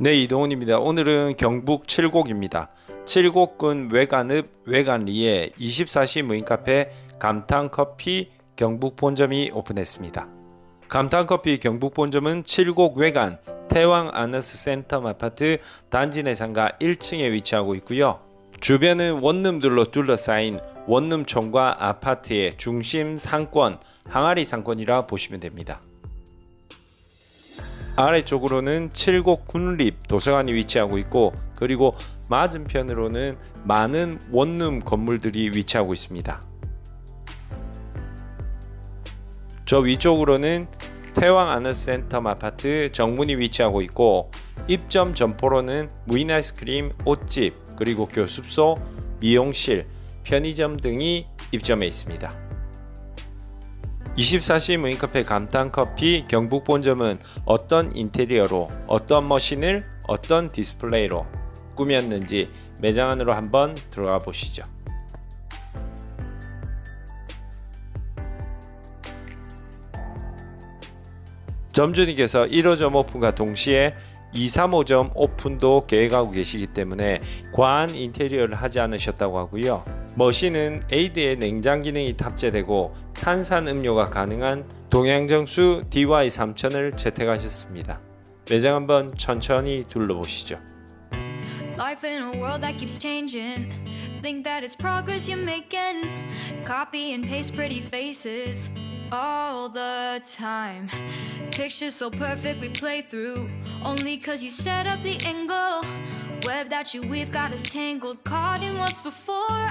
네, 이동훈입니다. 오늘은 경북 칠곡입니다. 칠곡군 외관읍 외관리에 24시 무인 카페 감탄커피 경북 본점이 오픈했습니다. 감탄커피 경북 본점은 칠곡 외관 태왕 아너스 센텀 아파트 단지 내상가 1층에 위치하고 있고요. 주변은 원룸들로 둘러싸인 원룸촌과 아파트의 중심 상권, 항아리 상권이라 보시면 됩니다. 아래쪽으로는 칠곡 군립 도서관이 위치하고 있고 그리고 맞은편으로는 많은 원룸 건물들이 위치하고 있습니다. 저 위쪽으로는 태왕 아너센텀 아파트 정문이 위치하고 있고 입점 점포로는 무인 아이스크림, 옷집, 그리고 교습소, 미용실, 편의점 등이 입점해 있습니다. 24시 무인카페 감탄커피 경북 본점은 어떤 인테리어로 어떤 머신을 어떤 디스플레이로 꾸몄는지 매장 안으로 한번 들어가 보시죠. 점주님께서 1호점 오픈과 동시에 2, 3호점 오픈도 계획하고 계시기 때문에 과한 인테리어를 하지 않으셨다고 하고요. 머신은 에이드에 냉장 기능이 탑재되고 탄산 음료가 가능한 동양정수 DY3000을 채택하셨습니다. 매장 한번 천천히 둘러보시죠. Life in a world that keeps changing. Think that it's progress you're making. Copy and paste pretty faces all the time. Pictures so perfect we play through. Only cause you set up the angle. Web that you weave got us tangled. Caught in what's before